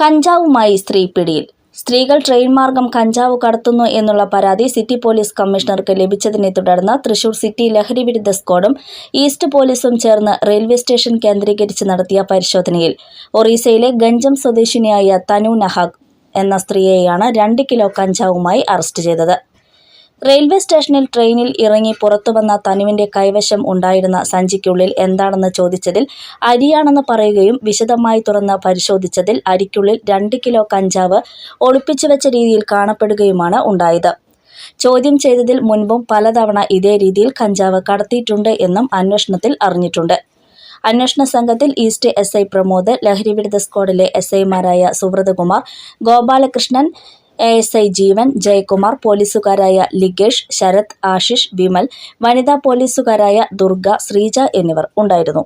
കഞ്ചാവുമായി സ്ത്രീ പിടിയിൽ. സ്ത്രീകൾ ട്രെയിൻ മാർഗം കഞ്ചാവ് കടത്തുന്നു എന്നുള്ള പരാതി സിറ്റി പോലീസ് കമ്മീഷണർക്ക് ലഭിച്ചതിനെ തുടർന്ന് തൃശൂർ സിറ്റി ലഹരി വിരുദ്ധ സ്ക്വാഡും ഈസ്റ്റ് പോലീസും ചേർന്ന് റെയിൽവേ സ്റ്റേഷൻ കേന്ദ്രീകരിച്ച് നടത്തിയ പരിശോധനയിൽ ഒറീസയിലെ ഗഞ്ചം സ്വദേശിനിയായ തനു നഹാഖ് എന്ന സ്ത്രീയെയാണ് രണ്ട് കിലോ കഞ്ചാവുമായി അറസ്റ്റ് ചെയ്തത്. റെയിൽവേ സ്റ്റേഷനിൽ ട്രെയിനിൽ ഇറങ്ങി പുറത്തുവന്ന തനുവിന്റെ കൈവശം ഉണ്ടായിരുന്ന സഞ്ചിക്കുള്ളിൽ എന്താണെന്ന് ചോദിച്ചതിൽ അരിയാണെന്ന് പറയുകയും വിശദമായി തുറന്ന് പരിശോധിച്ചതിൽ അരിക്കുള്ളിൽ രണ്ട് കിലോ കഞ്ചാവ് ഒളിപ്പിച്ചു വെച്ച രീതിയിൽ കാണപ്പെടുകയുമാണ് ഉണ്ടായത്. ചോദ്യം ചെയ്തതിൽ മുൻപും പലതവണ ഇതേ രീതിയിൽ കഞ്ചാവ് കടത്തിയിട്ടുണ്ട് എന്നും അന്വേഷണത്തിൽ അറിഞ്ഞിട്ടുണ്ട്. അന്വേഷണ സംഘത്തിൽ ഈസ്റ്റ് എസ് ഐ പ്രമോദ് ലഹരിവിരുദ്ധ സ്ക്വാഡിലെ എസ് ഐമാരായ Subrathakumar Gopalakrishnan A S I Jeevan Jayakumar പോലീസുകാരായ Ligesh Sarath Ashish Vimal വനിതാ പോലീസുകാരായ ദുർഗ ശ്രീജ എന്നിവർ ഉണ്ടായിരുന്നു.